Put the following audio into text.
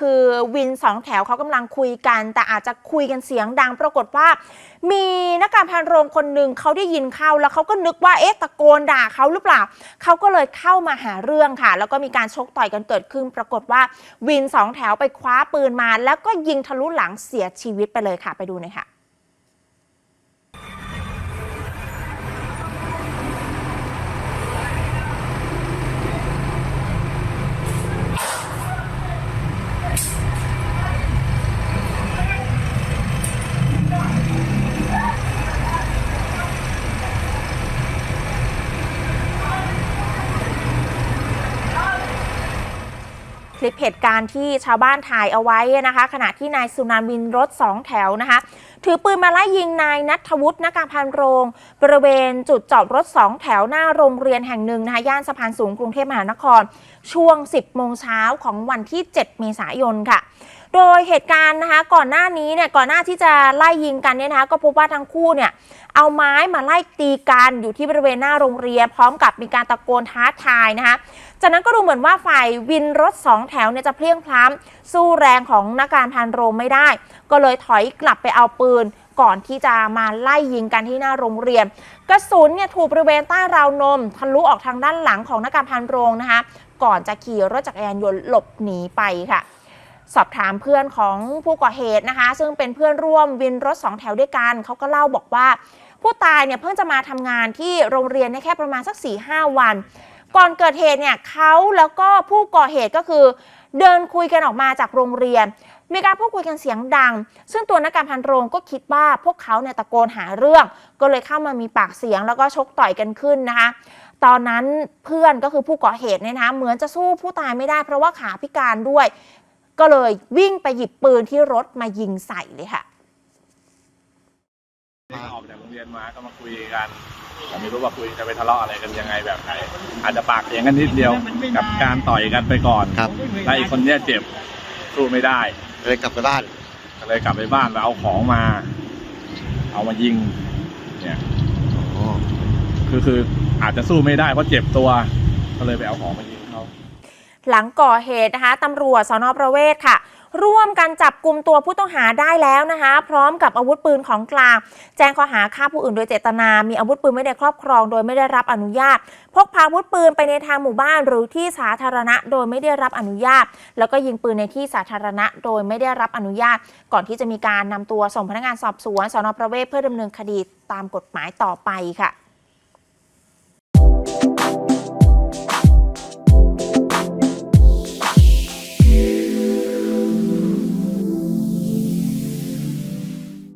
คือวินสองแถวเขากำลังคุยกัน แต่อาจจะคุยกันเสียงดัง ปรากฏว่า มีนักการพันโรงคนหนึ่งเขาได้ยินเข้าแล้วเขาก็นึกว่าเอ๊ะตะโกนด่าเขาหรือเปล่าเขาก็เลยเข้ามาหาเรื่องค่ะ แล้วก็มีการชกต่อยกันเกิดขึ้น ปรากฏว่าวินสองแถวไปคว้าปืนมา แล้วก็ยิงทะลุหลังเสียชีวิตไปเลยค่ะ ไปดูหน่อยค่ะ คลิปเหตุการณ์ที่ชาวบ้านถ่ายเอาไว้นะคะ ขณะที่นายสุนันวินรถสองแถวนะคะ ถือปืนมาไล่ยิงนายนัทวุฒินักการพันโรง บริเวณจุดจอดรถสองแถวหน้าโรงเรียนแห่งหนึ่งนะคะย่านสะพานสูงกรุงเทพมหานคร ช่วง 10 โมงเช้าของวันที่ 7 เมษายนค่ะ โดยเหตุการณ์นะคะก่อนหน้านี้เนี่ยก่อนหน้าที่จะไล่ยิงกันเนี่ยนะคะก็พบว่าทั้งคู่เนี่ยเอาไม้มาไล่ตีกันอยู่ที่บริเวณหน้าโรงเรียน พร้อมกับมีการตะโกนท้าทายนะคะจากนั้นก็ดูเหมือนว่าฝ่ายวินรถสองแถวเนี่ยจะเพลียงพล้ำสู้แรงของนักการพันโรงไม่ได้ ก็เลยถอยกลับไปเอาปืนก่อนที่จะมาไล่ยิงกันที่หน้าโรงเรียน กระสุนเนี่ยถูกบริเวณใต้ราวนมทะลุออกทางด้านหลังของนักการพันโรงนะคะ ก่อนจะขี่รถจักรยานยนต์หลบหนีไปค่ะ สอบถามเพื่อนของผู้ก่อเหตุนะคะ ซึ่งเป็นเพื่อนร่วมวินรถสองแถวด้วยกันเขาก็เล่าบอกว่า ผู้ตายเนี่ยเพิ่งจะมาทำงานที่โรงเรียนได้แค่ประมาณสัก4ี่ห้าวัน ก่อนเกิดเหตุเนี่ยเขาแล้วก็ผู้ก่อเหตุก็คือ เดินคุยกันออกมาจากโรงเรียน มีการพูดคุยกันเสียงดัง ซึ่งตัวนักการพันโรงก็คิดว่าพวกเขาเนี่ยตะโกนหาเรื่อง ก็เลยเข้ามามีปากเสียงแล้วก็ชกต่อยกันขึ้นนะคะตอนนั้นเพื่อนก็คือผู้ก่อเหตุเนี่ยนะคะเหมือนจะสู้ผู้ตายไม่ได้เพราะว่าขาพิการด้วย ก็เลยวิ่งไปหยิบปืนที่รถมายิงใส่เลยค่ะออกจากโรงเรียนมาก็มาคุยกันแต่ไม่รู้ว่าคุยจะไปทะเลาะอะไรกันยังไงแบบไหนอาจจะปากเสียงกันนิดเดียวกับการต่อยกันไปก่อนครับ แล้วอีกคนเนี้ยเจ็บสู้ไม่ได้เลยกลับไปบ้านก็เลยกลับไปบ้านแล้วเอาของมา เอามายิง เนี่ยอ๋อคือคืออาจจะสู้ไม่ได้เพราะเจ็บตัว ก็เลยไปเอาของมายิงเขา หลังก่อเหตุนะคะตำรวจสนประเวศค่ะ ร่วมกันจับกลุ่มตัวผู้ต้องหาได้แล้วนะคะ พร้อมกับอาวุธปืนของกลาง แจ้งข้อหาฆ่าผู้อื่นโดยเจตนา มีอาวุธปืนไม่ได้ครอบครอง โดยไม่ได้รับอนุญาต พกพาอาวุธปืนไปในทางหมู่บ้านหรือที่สาธารณะโดยไม่ได้รับอนุญาต แล้วก็ยิงปืนในที่สาธารณะโดยไม่ได้รับอนุญาต ก่อนที่จะมีการนำตัวส่งพนักงานสอบสวนสนประเวศเพื่อดำเนินคดีตามกฎหมายต่อไปค่ะ